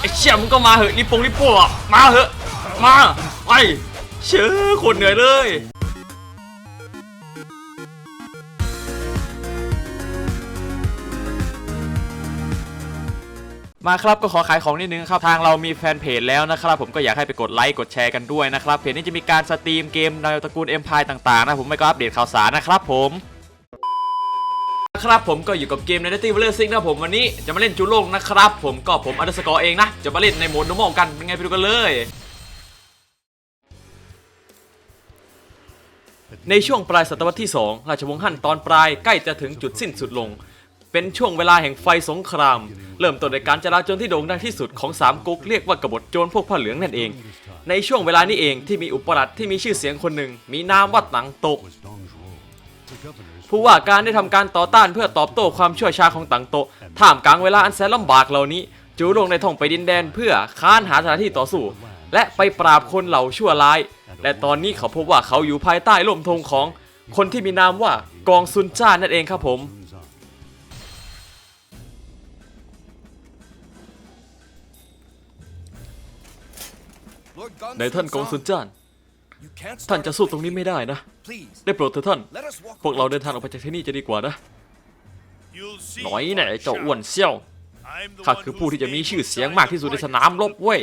ไอ้เชี่ยมึงก็มาเหอะรีบปงรีบปวกมาเหอะมาไปเชื่อคนเหนื่อยเลยมาครับก็ขอขายของนิดนึงครับ ทางเรามีแฟนเพจแล้วนะครับ ผมก็อยากให้ไปกดไลค์กดแชร์กันด้วยนะครับ เพจนี้จะมีการสตรีมเกมในตระกูลเอ็มพายต่างๆนะผมไม่ก็อัปเดตข่าวสารนะครับผม ครับผมก็อยู่กับเกมในนัตตี้เวลเลอร์ซิงนะผมวันนี้จะมาเล่นจูโล่งนะครับผมก็ผมอันเดสกอร์เองนะ จะมาเล่นในโหมดนอร์มอลกันเป็นไงไปดูกันเลยในช่วงปลายศตวรรษที่ 2 ราชวงศ์ฮั่นตอนปลายใกล้จะถึงจุดสิ้นสุดลง เป็นช่วงเวลาแห่งไฟสงคราม เริ่มต้นในการจลาจลที่โด่งดังที่สุดของสามก๊กเรียกว่ากบฏโจรพวกผ้าเหลืองนั่นเอง ในช่วงเวลานี้เองที่มีอุปราชที่มีชื่อเสียงคนหนึ่งมีนามว่าตังตก ผู้ว่าการได้ทำการต่อต้านเพื่อตอบโต้ความชั่วช้าของตังโตะท่ามกลางเวลาอันแสนลำบากเหล่านี้ จูลงในท่องไปดินแดนเพื่อค้านหาสถานที่ต่อสู้ และไปปราบคนเหล่าชั่วร้าย และตอนนี้เขาพบว่าเขาอยู่ภายใต้ร่มธงของคนที่มีนามว่ากองซุนจ้านั่นเองครับผมในท่านกองซุนจ้าน ท่านจะสู้ตรงนี้ไม่ได้นะ ได้โปรดเถอะท่าน พวกเราเดินทางออกไปจากที่นี่จะดีกว่านะ หน่อยแน่เจ้าอ้วนเซี่ยว ข้าคือผู้ที่จะมีชื่อเสียงมากที่สุดในสนามรบเว้ย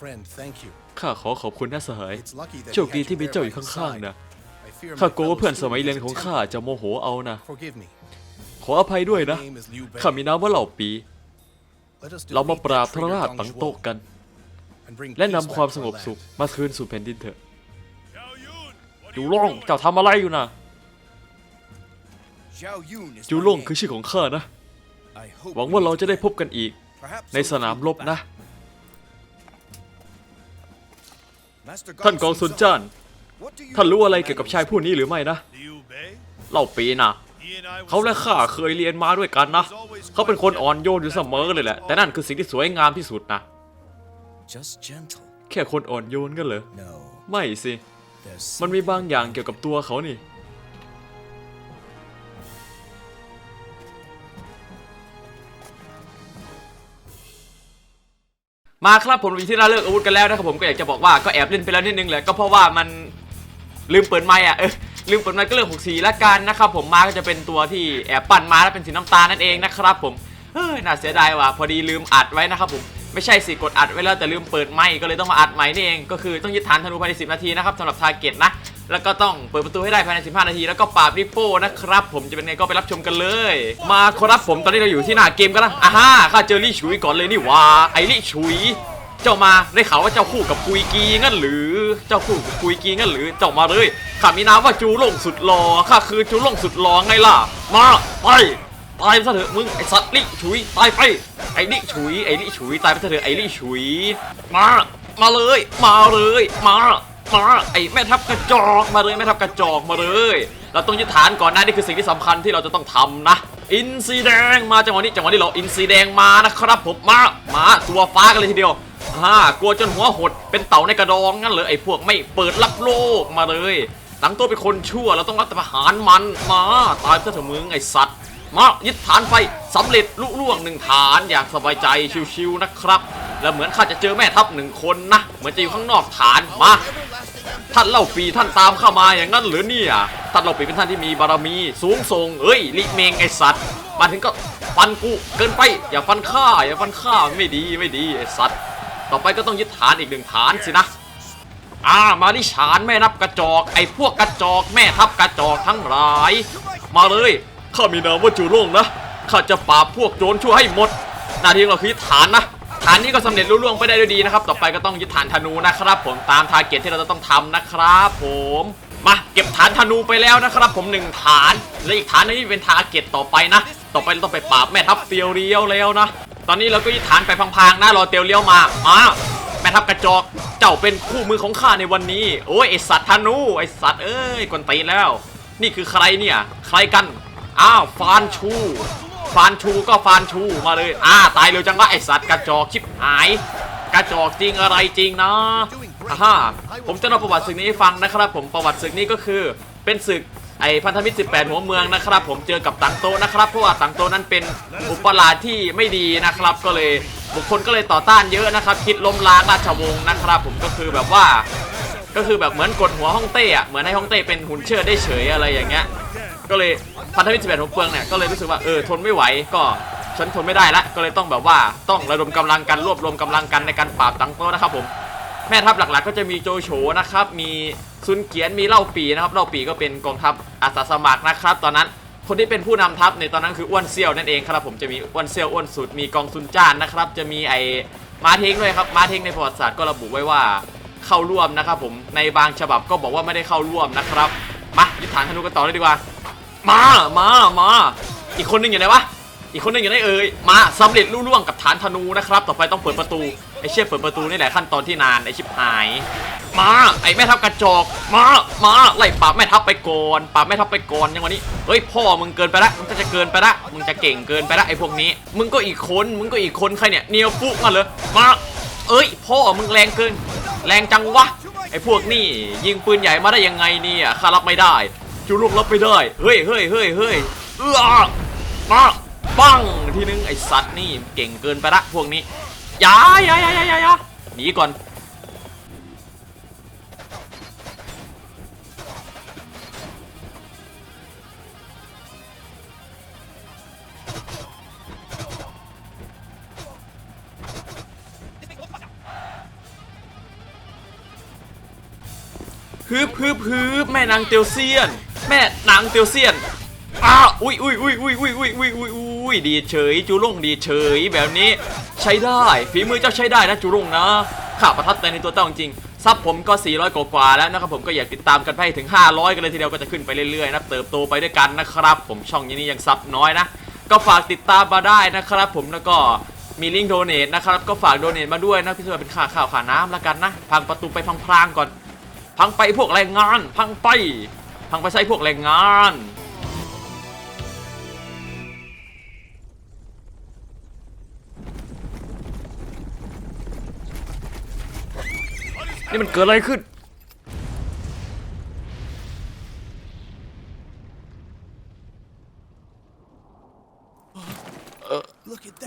Friend, thank you. ข้าขอขอบคุณนะสหาย It's lucky that โชค he ดี had ที่ you มี there เจ้า by อยู่ his ข้างๆ side. นะ I fear ข้ากลัว my ว่าเพื่อน fellow สมัยเรียน students ของ will ข้า tempt จะโมโหเอานะ me. Forgive me. ขออภัยด้วยนะข้ามีนามว่าเหล่าปี เรามาปราบทรราชตังโตะกัน และนำความสงบสุขมาคืนสู่แผ่นดินเถอะจูล่งเจ้าทำอะไรอยู่นะจูล่งคือชื่อของข้านะ หวังว่าเราจะได้พบกันอีก ในสนามรบนะ ท่านกองซุนจ้านท่านรู้อะไรเกี่ยวกับชายผู้นี้หรือไม่นะ เล่าปีนะ เขา was และข้าเคยเรียนมาด้วยกันนะ เขาเป็นคนอ่อนโยนอยู่เสมอเลยแหละ แต่นั่นคือสิ่งที่สวยงามที่สุดนะ Just gentle. แค่คนอ่อนโยนกันเหรอ No. ไม่สิ There's มันมีบางอย่างเกี่ยวกับตัวเขานี่ มาครับผมอยู่ที่หน้าเลิกอาวุธกันแล้วนะครับผมก็อยากจะบอกว่าก็แอบเล่นไปแล้วนิดนึงแหละก็เพราะว่ามันลืมเปิดไมค์อะเออ ลืมเปิดไมค์ก็เรื่องของสีละกันนะครับผมมาก็จะเป็นตัวที่แอบปั่นมาแล้วเป็นสีน้ำตาลนั่นเองนะครับผมเฮ้ยน่าเสียดายว่ะพอดีลืมอัดไว้นะครับผมไม่ใช่สิกดอัดไว้แล้วแต่ลืมเปิดไมค์ก็เลยต้องมาอัดใหม่นี่เองก็คือต้องยึดฐานธนูภายใน10 นาทีนะครับสำหรับทาร์เก็ตนะแล้วก็ต้องเปิดประตูให้ได้ภายใน 15 นาที แล้วก็ปราบริปโป้นะครับ ผมจะเป็นไงก็ไปรับชมกันเลย มาครับผมตอนนี้เราอยู่ที่หน้าเกมกันนะอ่าฮะข้าเจอลี่ฉุยก่อนเลยนี่ว่าไอลี่ฉุย เจ้ามาได้ข่าวว่าเจ้าคู่กับกุยกีงั้นหรือ เจ้าคู่กับกุยกีงั้นหรือ เจ้ามาเลยข้ามีนามว่าจูหลงสุดหล่อข้าคือจูหลงสุดหล่อไงล่ะ มาไปตายไปซะเถอะมึงไอสัตว์ลี่ฉุยตายไปไอลี่ฉุยไอลี่ฉุยตายไปซะเถอะไอลี่ฉุย มา มาเลย มาเลยมามาไอแม่ทัพกระจอกมาเลยแม่ทัพกระจอกมาเลยเราต้องยึดฐานก่อนนะนี่คือสิ่งที่สำคัญที่เราจะต้องทำนะ อินซีแดงมาจังหวะนี้จังหวะนี้เราอินซีแดงมานะครับผมมามาตัวฟ้ากันเลยทีเดียว ฮ่ากลัวจนหัวหด เป็นเต่าในกระดองงั้นเลยไอ้พวกไม่เปิดรับโลกมาเลยหลังตัวเป็นคนชั่วเราต้องรัฐประหารมันมาตายซะเถอะมึงไอ้สัตว์มายึดฐานไปสำเร็จลุล่วงหนึ่งฐานอย่างสบายใจชิวๆนะครับ แล้วเหมือนข้าจะเจอแม่ทัพหนึ่งคนนะเหมือนจะอยู่ข้างนอกฐานมาท่านเล่าปีท่านตามเข้ามาอย่างนั้นหรือเนี่ยท่านเล่าปีเป็นท่านที่มีบารมีสูงส่งเอ้ยลิเมงไอสัตว์มาถึงก็ฟันกูเกินไปอย่าฟันข้าอย่าฟันข้าไม่ดีไม่ดีไอสัตว์ ต่อไปก็ต้องยึดฐานอีกหนึ่งฐานสินะอ่ามาดิฉานแม่นับกระจอก ไอ้พวกกระจอกแม่ทัพกระจอกทั้งหลาย มาเลยข้ามีนามว่าจูโล่งนะข้าจะปราบพวกโจรชั่วให้หมด หน้าที่เราคือฐานนะฐานนี้ก็สำเร็จรุ่ล่วงไปได้ด้วยดีนะครับ ต่อไปก็ต้องยึดฐานธนูนะครับ ผมตามทาร์เก็ตที่เราจะต้องทำนะครับผมมาเก็บฐานธนูไปแล้วนะครับ ผมหนึ่งฐาน และอีกฐานนึงที่เป็นทาร์เก็ตต่อไปนะ ต่อไปเราต้องไปปราบแม่ทัพเตียวเรียวแล้วนะ ตอนนี้เราก็ยึดฐานไปพังๆนะรอเตียวเรียวมามาแม่ทัพกระจอกเจ้าเป็นคู่มือของข้าในวันนี้ โอ้ยไอสัตว์ธนูไอสัตว์เอ้ยกวนตีนแล้ว นี่คือใครเนี่ย ใครกันอ้าวฟานชูฟานชูก็ฟานชูมาเลยอ่าตายเร็วจังวะไอสัตว์กระจอกชิบหาย กระจอกจริงอะไรจริงนะอ่าฮะผมจะเล่าประวัติศึกนี้ให้ฟังนะครับ ผมประวัติศึกนี้ก็คือเป็นศึก ไอพันธมิตร 18 หัวเมืองนะครับ ผมเจอกับตังโตนะครับ เพราะว่าตังโตนั้นเป็นอุปราชที่ไม่ดีนะครับ ก็เลยบุคคลก็เลยต่อต้านเยอะนะครับ คิดล้มล้างราชวงศ์นะครับ ผมก็คือแบบว่า ก็คือแบบเหมือนกดหัวฮ่องเต้อะเหมือนให้ฮ่องเต้เป็นหุ่นเชิดได้เฉยอะไรอย่างเงี้ยก็เลยพันธมิตร 18 หัวเมืองเนี่ยก็เลยรู้สึกว่าเออทนไม่ไหวก็ฉันทนไม่ได้ละก็เลยต้องแบบว่าต้องระดมกำลังกันรวบรวมกำลังกันในการปราบตังโตนะครับผมแม่ทัพหลักๆ ก็จะมีโจโฉนะครับมี ซุนเกียนมีเล่าปีนะครับเล่าปีก็เป็นกองทัพอาสาสมัครนะครับ ตอนนั้นคนที่เป็นผู้นำทัพในตอนนั้นคืออ้วนเซี่ยวนั่นเองครับผมจะมีอ้วนเซี่ยวอ้วนสุดมีกองซุนจ้านนะครับ จะมีไอ้มาเทงด้วยครับมาเทงในประวัติศาสตร์ก็ระบุไว้ว่าเข้าร่วมนะครับผมในบางฉบับก็บอกว่าไม่ได้เข้าร่วมนะครับมายึดฐานธนูกันต่อเลยดีกว่า มามามาอีกคนหนึงอยู่ไหนวะ อีกคนหนึงอยู่ไหนเอ่ยมาสำเร็จรุ่ล่วงกับฐานธนูนะครับต่อไปต้องเปิดประตูไอเชี่ยเปิดประตูนี่แหละขั้นตอนที่นานไอชิบหาย มาไอแม่ทัพกระจอกมามาไล่ปราบแม่ทัพไปก่อนปราบแม่ทัพไปก่อนยังวันนี้เฮ้ยพ่อมึงเกินไปละมึงก็จะเกินไปละมึงจะเก่งเกินไปละไอพวกนี้ มึงก็อีกคนมึงก็อีกคนใครเนี่ยเนียวฟุกมาเลยมาเอ้ยพ่อมึงแรงเกิน แรงจังวะไอพวกนี่ยิงปืนใหญ่มาได้ยังไงเนี่ยข้ารับไม่ได้จูรุกรับไม่ได้เฮ้ยเฮ้ยเฮ้ยเฮ้ยเออมา ปังทีนึงไอ้สัตว์นี่เก่งเกินไปละพวกนี้ยาอยายายายายาหนีก่อนฮึบฮึบฮึบแม่นางเตียวเซียน แม่นางเตียวเซียน อ้าวอุ้ยอุ้ยอุ้ยอุ้ยอุ้ยอุ้ยอุ้ยอุ้ยอุ้ยดีเฉยจูรุ่งดีเฉยแบบนี้ใช้ได้ฝีมือเจ้าใช้ได้นะจูรุ่งนะข้าประทับใจในตัวเจ้าจริงซับผมก็ 400 กว่าแล้วนะครับผมก็อยากติดตามกันไปให้ถึง 500 กันเลยทีเดียวก็จะขึ้นไปเรื่อยๆนะเติบโตไปด้วยกันนะครับ ผมช่องนี้ยังซับน้อยนะ ก็ฝากติดตามมาได้นะครับ ผมแล้วก็มีลิงก์โดเนทนะครับก็ฝากโดเนทมาด้วยนะพี่เพื่อเป็นค่าข้าวค่าน้ำแล้วกันนะพังประตูไปพังพลางก่อน พังไปพวกแรงงาน พังไป พังไปใส่พวกแรงงาน นี่มันเกิดอะไรขึ้น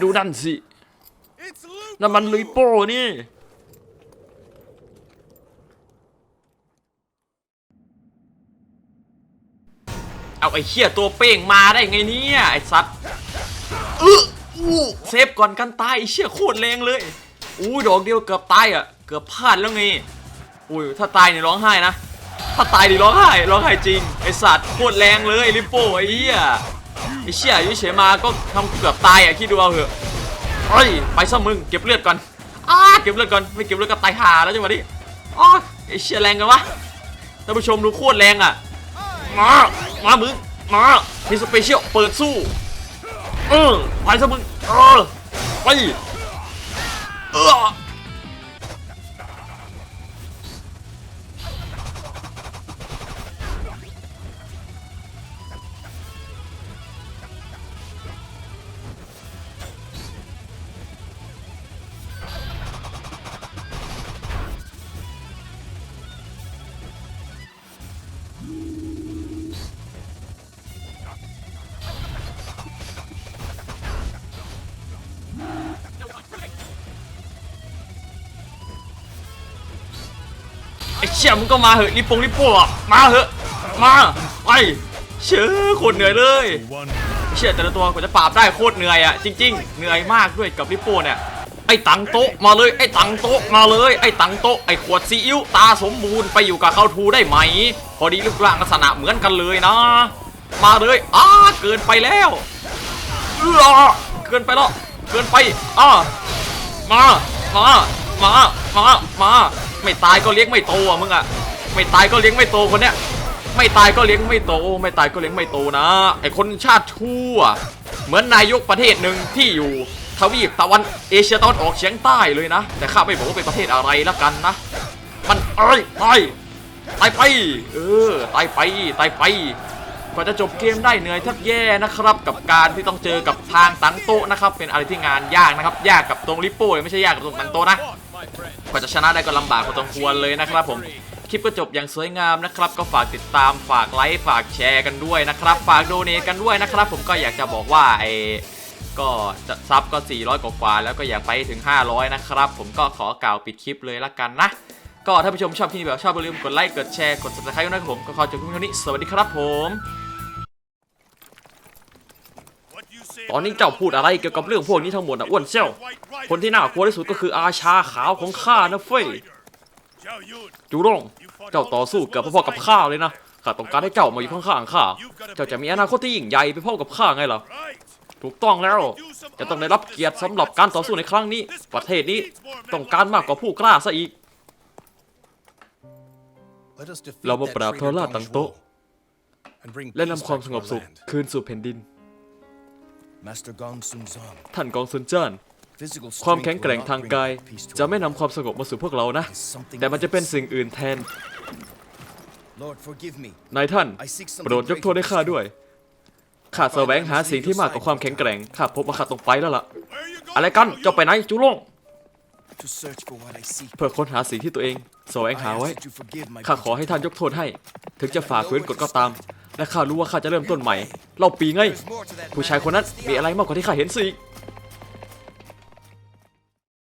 ดูนั่นสิ นั่นมันลุยโป้นี่ เอาไอ้เหี้ยตัวเป้งมาได้ไงเนี่ย ไอ้สัตว์เซฟก่อนกันตายไอ้เชี่ยโคตรแรงเลย อู้ดอกเดียวเกือบตายอะ เกือบพลาดแล้วไงอุ้ยถ้าตายเนี่ยร้องไห้นะ ถ้าตายดิร้องไห้ร้องไห้จริงไอ้สัตว์โคตรแรงเลยลิปโป้ไอ้เหี้ยไอ้เชี่ยอยุ่เฉยมาก็ทำเกือบตายอะคิดดูเอาเถอะเฮ้ยไปซะมึงเก็บเลือดก่อนอ้าเก็บเลือดก่อนไม่เก็บเลือดก็ตายห่าแล้วจังหวะนี้อ้าไอ้เชี่ยแรงกันวะท่านผู้ชมดูโคตรแรงอะมามามึงมามีสเปเชียลเปิดสู้เออไปซะมึงเออไปเออ อ้เชี่ยมึงก็มาเหอะรีบปงรีบโป้อะมาเหอะมาไปเชื่อโคตรเหนื่อยเลยเชื่อแต่ละตัวกว่าจะปราบได้โคตรเหนื่อยอะจริง ๆ เหนื่อยมากด้วยกับริปโป้เนี่ยไอ้ตังโต๊ะมาเลยไอ้ตังโต๊ะมาเลยไอ้ตังโต๊ะไอ้ขวดซีอิ๊วตาสมบูรณ์ไปอยู่กับเขาทูได้ไหม พอดีรูปร่างลักษณะเหมือนกันเลยนะ มาเลยอ้าเกินไปแล้วเออเกินไปแล้วเกินไปอ้ามามามามามา ไม่ตายก็เลี้ยงไม่โตอะมึงอะไม่ตายก็เลี้ยงไม่โตคนเนี้ยไม่ตายก็เลี้ยงไม่โต ไม่ตายก็เลี้ยงไม่โตนะไอคนชาติชั่ว เหมือนนายกประเทศหนึ่งที่อยู่ทวีปตะวันเอเชียตะวันออกเฉียงใต้เลยนะ แต่ข้าไม่บอกว่าเป็นประเทศอะไรละกันนะ มันเอ้ยตายตายไป เออตายไปตายไปกว่าจะจบเกมได้เหนื่อยแทบแย่นะครับ กับการที่ต้องเจอกับทางตังโตะนะครับ เป็นอะไรที่งานยากนะครับ ยากกับตรงลิปโป้ไม่ใช่ยากกับตรงตังโตะนะ ว่าจะชนะได้ก็ลำบากพอสมควรเลยนะครับผมคลิปก็จบอย่างสวยงามนะครับ ก็ฝากติดตามฝากไลค์ฝากแชร์กันด้วยนะครับ ฝากโดเนทกันด้วยนะครับ ผมก็อยากจะบอกว่าไอ้ก็จะซับก็ 400 กว่าๆแล้วก็อยากไปถึง 500 นะครับ ผมก็ขอกล่าวปิดคลิปเลยละกันนะ ก็ถ้าผู้ชมชอบที่นี่แบบชอบอย่าลืมกดไลค์กดแชร์กด subscribe ด้วยนะครับผมก็ขอจบเพียงเท่านี้สวัสดีครับผม ตอนนี้เจ้าพูดอะไรเกี่ยวกับเรื่องพวกนี้ทั้งหมดนะอ้วนเซี่ยวคนที่น่ากลัวที่สุดก็คืออาชาขาวของข้านะเฟ้ยจูร่งเจ้าต่อสู้เกือบพอๆกับข้าเลยนะข้าต้องการให้เจ้ามาอยู่ข้างๆข้าเจ้าจะมีอนาคตที่ยิ่งใหญ่ไปพบกับข้าไงล่ะถูกต้องแล้วจะต้องได้รับเกียรติสำหรับการต่อสู้ในครั้งนี้ ประเทศนี้ต้องการมากกว่าผู้กล้าซะอีก เรามาปราบทร traitor ราชต่างโตและนำความสงบสุขคืนสู่แผ่นดิน ท่านกองซุนจ้าน physical ความ strength แข็ง will แกร่ง not ทาง bring กาย peace to จะ our ไม่นำความสงบมาสู่พวกเรานะ It's something แต่มันจะเป็น else. สิ่งอื่นแทน Lord, forgive me. นายท่าน I seek โปรด something ยกโทษให้ข้าด้วย ข้าแสวงหาสิ่งที่มากกว่าความแข็งแกร่ง ข้าพบว่าข้าต้องไปแล้วล่ะ Where you going? อะไรกัน Zhao เจ้าไป Yun? ไหนจูล่ง เพื่อค้นหาสิ่งที่ตัวเองแสวง I หา ask ไว้ that you forgive my ข้าขอให้ท่านยกโทษให้ ถึงจะฝ่าฝืนกฎก็ตาม และข้ารู้ว่าข้าจะเริ่มต้นใหม่เราปีไง There's more to that ผู้ชายคนนั้นมีอะไรมากกว่าที่ข้าเห็นสิ man.